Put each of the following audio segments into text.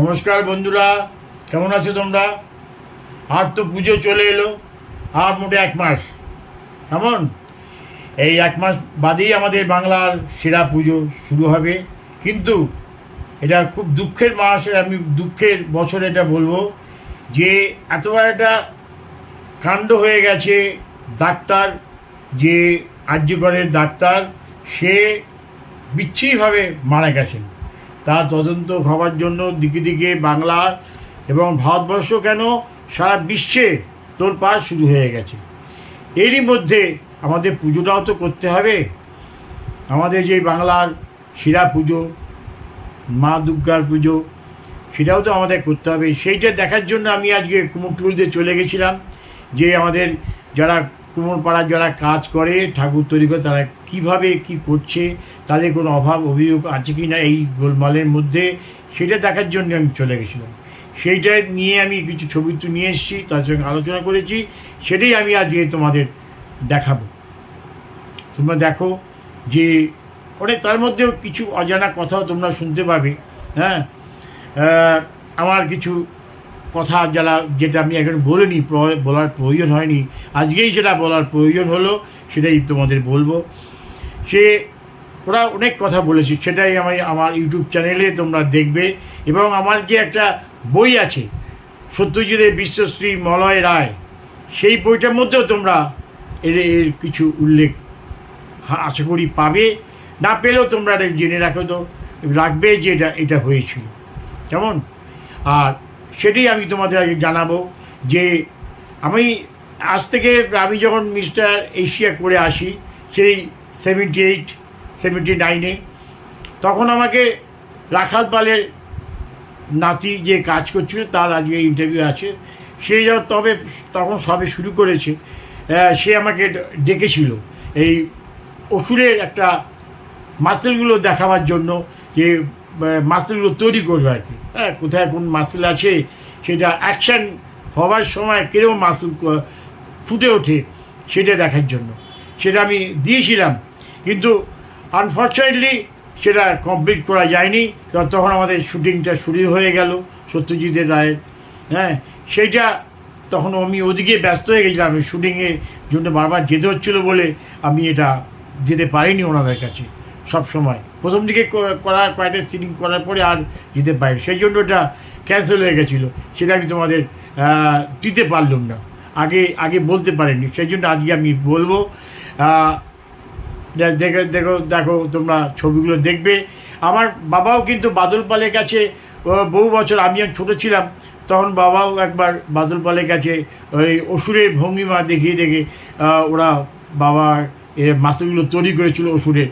নমস্কার বন্ধুরা, কেমন আছো তোমরা? আর তো পুজো চলে এলো, আর মোটে এক মাস। কেমন? এই এক মাস বাদেই আমাদের বাংলার সেরা পুজো শুরু হবে। কিন্তু এটা খুব দুঃখের মাস আমি দুঃখের বছর এটা বলব যে এতবার একটা কাণ্ড হয়ে গেছে ডাক্তার, যে আর্যকরের ডাক্তার, সে বিচ্ছিরিভাবে মারা গেছেন। তার তদন্ত হওয়ার জন্য দিকে দিকে বাংলা এবং ভারতবর্ষ কেন সারা বিশ্বে তোর পার শুরু হয়ে গেছে। এরই মধ্যে আমাদের পুজোটাও তো করতে হবে। আমাদের যে বাংলার শিরা পুজো, মা দুর্গার পুজো, সেটাও তো আমাদের করতে হবে। সেইটা দেখার জন্য আমি আজকে কুমোরটুলিতে চলে গেছিলাম। যে আমাদের যারা কুমোরপাড়ার যারা কাজ করে, ঠাকুর তৈরি করে, তারা কীভাবে কি করছে তাদের কোনো অভাব, অভিযোগ আছে কি না এই গোলমালের মধ্যে, সেটা দেখার জন্য আমি চলে গেছিলাম। সেইটা নিয়ে আমি কিছু ছবি তো নিয়ে এসেছি, তার সঙ্গে আলোচনা করেছি, সেটাই আমি আজকে তোমাদের দেখাবো। তোমরা দেখো যে অনেক তার মধ্যেও কিছু অজানা কথাও তোমরা শুনতে পাবে হ্যাঁ? আমার কিছু কথা যারা, যেটা আমি এখন বলিনি বলার প্রয়োজন হয়নি, আজকেই সেটা বলার প্রয়োজন হলো, সেটাই তোমাদের বলব। সে ওরা অনেক কথা বলেছে, সেটাই আমি আমার ইউটিউব চ্যানেলে তোমরা দেখবে। এবং আমার যে একটা বই আছে সত্যজিতের বিশ্বশ্রী মলয় রায়, সেই বইটার মধ্যেও তোমরা এর এর কিছু উল্লেখ আশা করি পাবে। না পেলেও তোমরা এটা জেনে রাখো তো, রাখবে যে এটা এটা হয়েছিল। কেমন? আর সেটাই আমি তোমাদের আগে জানাব যে আমি আজ থেকে আমি যখন মিস্টার এশিয়া করে আসি, সেই সেভেন্টি এইট সেভেন্টি নাইনে। তখন আমাকে রাখাল পালের নাতি যে কাজ করছিল, তার আজকে ইন্টারভিউ আছে। সে যখন তবে তখন সবে শুরু করেছে সে আমাকে ডেকেছিল এই ওষুধের একটা মাসেলগুলো দেখাবার জন্য, যে মাসেলগুলো তৈরি করবে আর কি। হ্যাঁ কোথায় কোন মাসেল আছে, সেটা অ্যাকশান হওয়ার সময় কীরকম মাসেল ফুটে ওঠে, সেটা দেখার জন্য। সেটা আমি দিয়েছিলাম। কিন্তু আনফর্চুনেটলি সেটা কমপ্লিট করা যায়নি। তখন আমাদের শুটিংটা শুরু হয়ে গেল সত্যজিতের রায়ের। হ্যাঁ সেইটা তখন আমি ওদিকে ব্যস্ত হয়ে গেছিলাম। শুটিংয়ের জন্য বারবার যেতে হচ্ছিল বলে আমি এটা যেতে পারিনি ওনাদের কাছে সব সময়। প্রথম দিকে করা, কয়েকটা সিটিং করার পরে আর যেতে পারি সেই জন্য ওটা ক্যান্সেল হয়ে গেছিল। সেটা আমি তোমাদের দিতে পারলাম না। আগে আগে বলতে পারিনি। সেই জন্য আজকে আমি বলব দেখো দেখো দেখো তোমরা ছবিগুলো দেখবে। আমার বাবাও কিন্তু বাদল পালের কাছে বহু বছর আমি যখন ছোটো ছিলাম, তখন বাবাও একবার বাদল পালের কাছে ওই অসুরের ভঙ্গিমা দেখিয়ে দেখে ওরা বাবা এ মাস্টারগুলো তৈরি করেছিল অসুরের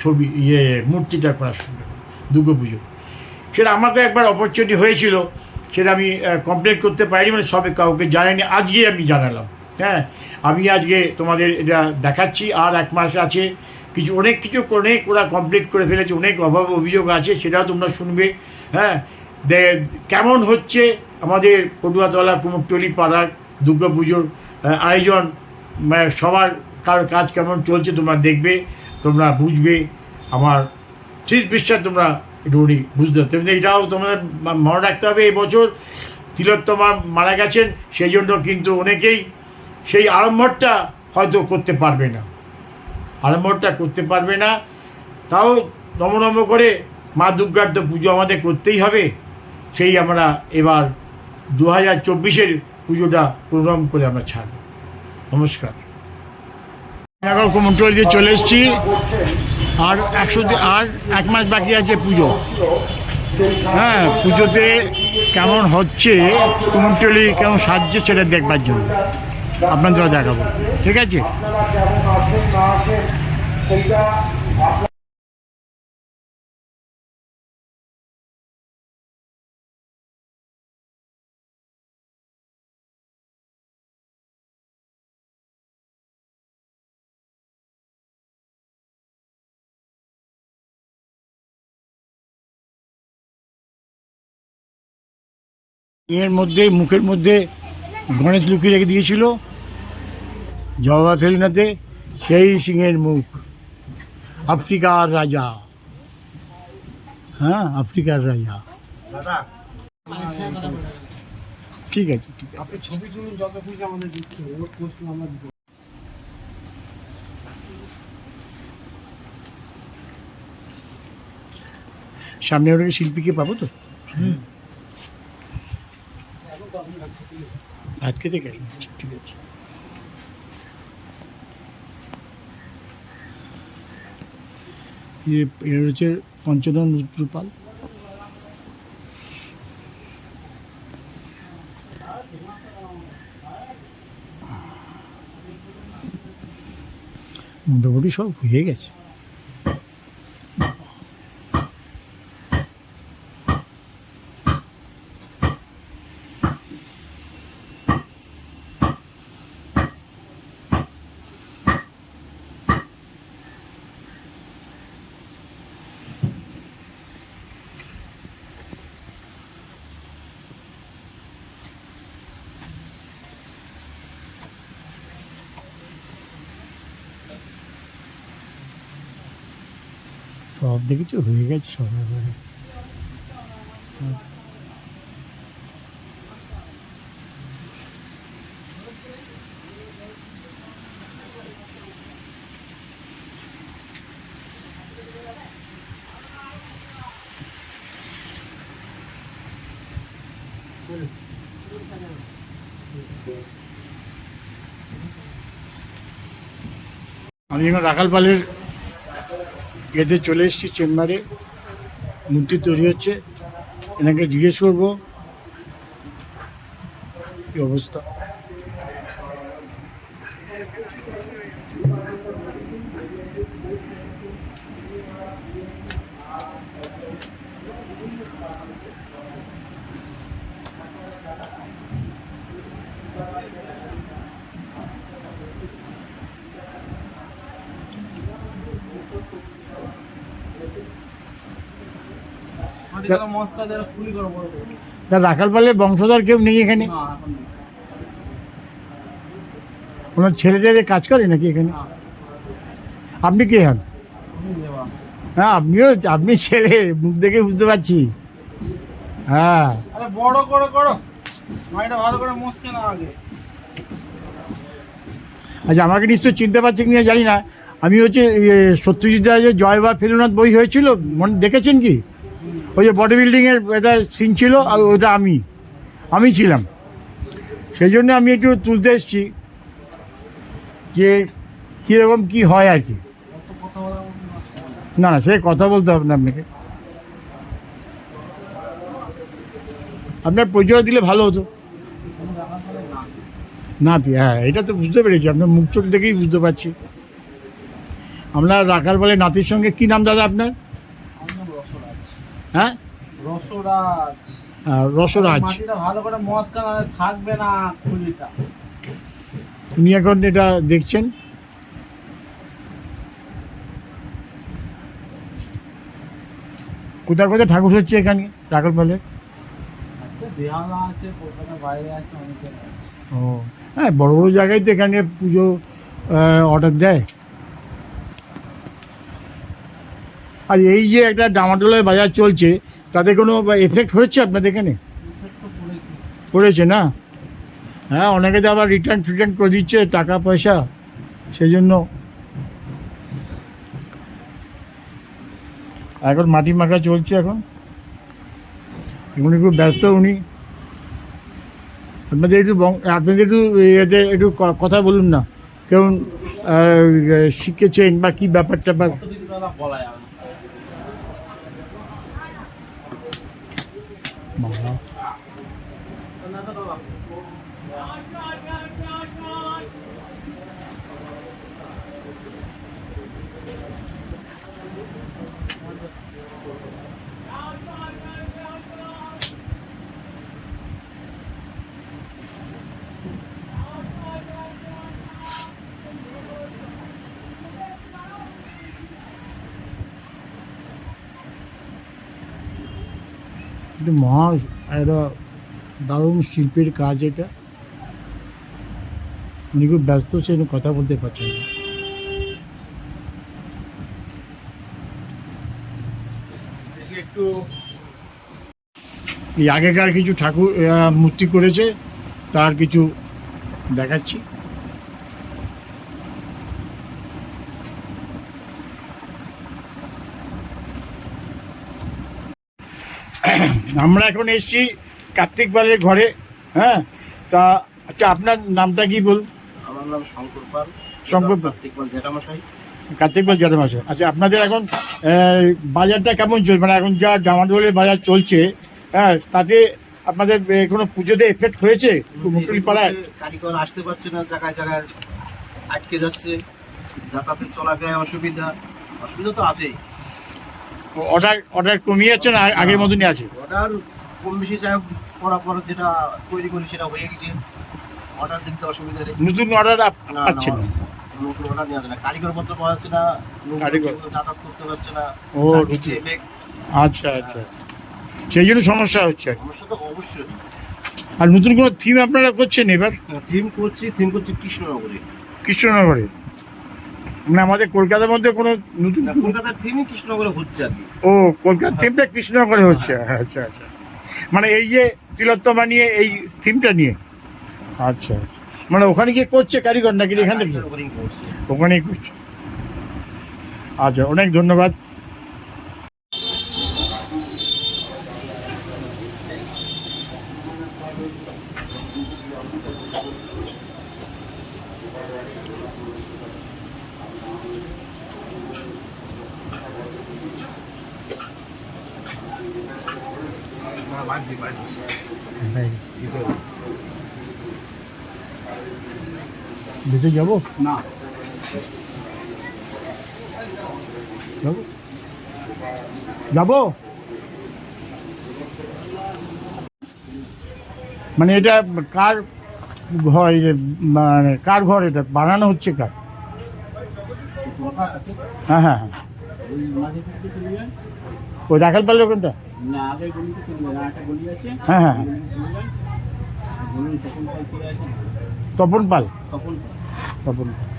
ছবি ইয়ে মূর্তিটা করার সঙ্গে, দুর্গা পুজো। সেটা আমাকে একবার অপরচুনিটি হয়েছিল, সেটা আমি কমপ্লেন করতে পারিনি মানে সবে কাউকে জানাইনি, আজকে আমি জানালাম। হ্যাঁ আমি আজকে তোমাদের এটা দেখাচ্ছি, আর এক মাস আছে। কিছু অনেক কিছু অনেক ওরা কমপ্লিট করে ফেলেছে, অনেক অভাব অভিযোগ আছে, সেটাও তোমরা শুনবে হ্যাঁ। কেমন হচ্ছে আমাদের পটুয়াতলা কুমুকটলি পাড়ার দুর্গা পুজোর আয়োজন মানে সবার কার কাজ কেমন চলছে তোমরা দেখবে, তোমরা বুঝবে, আমার ঠিক বিশ্বাস তোমরা একটুখানি বুঝতে পারতে তেমনি এটাও তোমাদের মনে রাখতে হবে এই বছর তিলোত্তমা মারা গেছেন, সেই জন্য কিন্তু অনেকেই সেই আড়ম্বরটা হয়তো করতে পারবে না। আড়ম্বরটা করতে পারবে না। তাও নমনম করে মা দুর্গার তো পুজো আমাদের করতেই হবে। সেই আমরা এবার দু হাজার চব্বিশের পুজোটা কোনোরকম করে আমরা ছাড়ব। নমস্কার। এখন কুমন্টল দিয়ে চলে এসেছি। আর একশো আর এক মাস বাকি আছে পুজো। হ্যাঁ পুজোতে কেমন হচ্ছে কুমন্টলি কেমন সাজছে সেটা দেখবার জন্য। আপনাদের দেখাবো। ঠিক আছে? এর মধ্যে মুখের মধ্যে গণেশ লুকিয়ে রেখে দিয়েছিল। জবা ফেলনাতে সেই সিংহের মুখ। আফ্রিকার রাজা। হ্যাঁ আফ্রিকার রাজা। ঠিক আছে ঠিক আছে। আপনি ছবি তুলুন যত খুশি আমাদের দিতে হবে ওর পোস্ট আমরা সামনে ওটাকে শিল্পীকে পাবো তো? খেতে গেল ঠিক আছে। ইয়ে এটা হচ্ছে পঞ্চদন রুদ্রপাল। মোটামুটি সব হয়ে গেছে। সব দেখেছ? হয়ে গেছে সব এবারে আমি এখন রাখাল এতে চলে এসেছি চেম্বারে। মূর্তি তৈরি হচ্ছে। এনাকে জিজ্ঞেস করব। কি অবস্থা? তার রাখাল পালের বংশধর কেউ নেই এখানে। ওনার ছেলেদের কাজ করে নাকি এখানে? আপনি কে হন? হ্যাঁ আপনিও আপনি ছেলে মুখ দেখে বুঝতে পারছি। হ্যাঁ। বড় করে করো। ভালো করে মস্কে না আগে। আচ্ছা আমাকে নিশ্চয় চিনতে পারছেন কিনা জানি না। আমি হচ্ছে সত্যজিৎ রায়ের জয় বা ফেলুনাথ বই হয়েছিল? মনে দেখেছেন কি? ওই যে বডি বিল্ডিংয়ের একটা সিন ছিল আর ওটা আমি আমি ছিলাম। সেই জন্য আমি একটু তুলতে এসেছি যে কীরকম কি হয় আর কি। না না, সে কথা বলতে হবে না আপনাকে। আপনার পরিচয় দিলে ভালো হতো। না হ্যাঁ এটা তো বুঝতে পেরেছি। আপনার মুখ চোখ দেখেই বুঝতে পারছি। আপনার রাখার বলে নাতির সঙ্গে কি নাম দাদা আপনার? হ্যাঁ? রসরাজ। রসরাজ। ভালো করে থাকবে না খুলিটা। উনি এখন এটা দেখছেন? কোথায় কোথায় ঠাকুর হচ্ছে এখানে অনেকে আছে। ও হ্যাঁ বড় বড় জায়গায় তো এখানে পুজো অর্ডার দেয়। আর এই যে একটা ডামাডোলায় বাজার চলছে, তাতে কোনো এফেক্ট হয়েছে আপনাদের এখানে? পড়েছে। না? হ্যাঁ অনেকে তো আবার রিটার্ন ফিটার্ন করে দিচ্ছে টাকা, পয়সা সেই জন্য এখন মাটি মাখা চলছে এখন। এখন একটু ব্যস্ত উনি। আপনাদের একটু বং- আপনাদের একটু এতে একটু কথা বলুন না। কেমন শিখেছেন বা কী ব্যাপার ট্যাপার কত কিছু দাদা বলা যাবে না। বাবা, না তো দাদা, কিন্তু মহা একটা দারুণ শিল্পের কাজ এটা। উনি খুব ব্যস্ত সে কথা বলতে পারছেন না। একটু। এই আগেকার কিছু ঠাকুর মূর্তি করেছে তার কিছু দেখাচ্ছি। আমরা এখন এসেছি কার্তিক পালের ঘরে হ্যাঁ? তা আচ্ছা আপনার নামটা কি বল আমার নাম শঙ্কর পাল। শঙ্কর পাল। কার্তিক পাল জেঠামশাই কার্তিক পাল জ্যাঠা মাসে আচ্ছা আপনাদের এখন বাজারটা কেমন চলছে মানে এখন যা ডামাডোলের বাজার চলছে হ্যাঁ তাতে আপনাদের কোনো পুজোতে এফেক্ট হয়েছে? মুকুল পাড়ায়? কারিগর আসতে পারছে না জায়গায় জায়গায় আটকে যাচ্ছে যাতায়াতের চলাফেরায় অসুবিধা। অসুবিধা তো আছেই। অর্ডার অর্ডার না আগের মতনই আছে? অর্ডার কম বেশি যাই হোক পড়া পর যেটা তৈরি করি সেটা হয়ে গেছে। অর্ডার দিতে অসুবিধা নেই। নতুন অর্ডার পাচ্ছেন? নতুন অর্ডার নেওয়া যায় না। কারিগর পত্র পাওয়া যাচ্ছে না লোকজন কারিগর। যাতায়াত করতে পারছে না। ও। আচ্ছা আচ্ছা। সেই জন্য সমস্যা হচ্ছে। সমস্যা তো অবশ্যই। আর নতুন কোনো থিম আপনারা করছেন এবার? থিম করছি থিম করছি কৃষ্ণনগরে। কৃষ্ণনগরে। মানে আমাদের কলকাতার মধ্যে কোনো নতুন কলকাতার থিমই কৃষ্ণনগরে হচ্ছে ও কলকাতার থিমটা কৃষ্ণনগরে হচ্ছে। আচ্ছা আচ্ছা। মানে এই যে তিলোত্তমা নিয়ে এই থিমটা নিয়ে। আচ্ছা মানে ওখানে গিয়ে করছে কারিগর নাকি এখান থেকে। ওখানেই করছে। আচ্ছা অনেক ধন্যবাদ। বেঁচে যাব না যাব যাব মানে এটা কার ঘর এ, মানে কার ঘর এটা বানানো হচ্ছে কার হ্যাঁ হ্যাঁ হ্যাঁ ওই মাঝে দিকে চলে যান ওই রাখাল পাল ওখানটা না আগে গলিতে চলে যান একটা গলি আছে। হ্যাঁ হ্যাঁ হ্যাঁ। পাল তপন পাল। তপন পাল।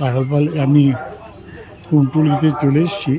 রাখাল আমি কুমটুলিতে চলে এসেছি।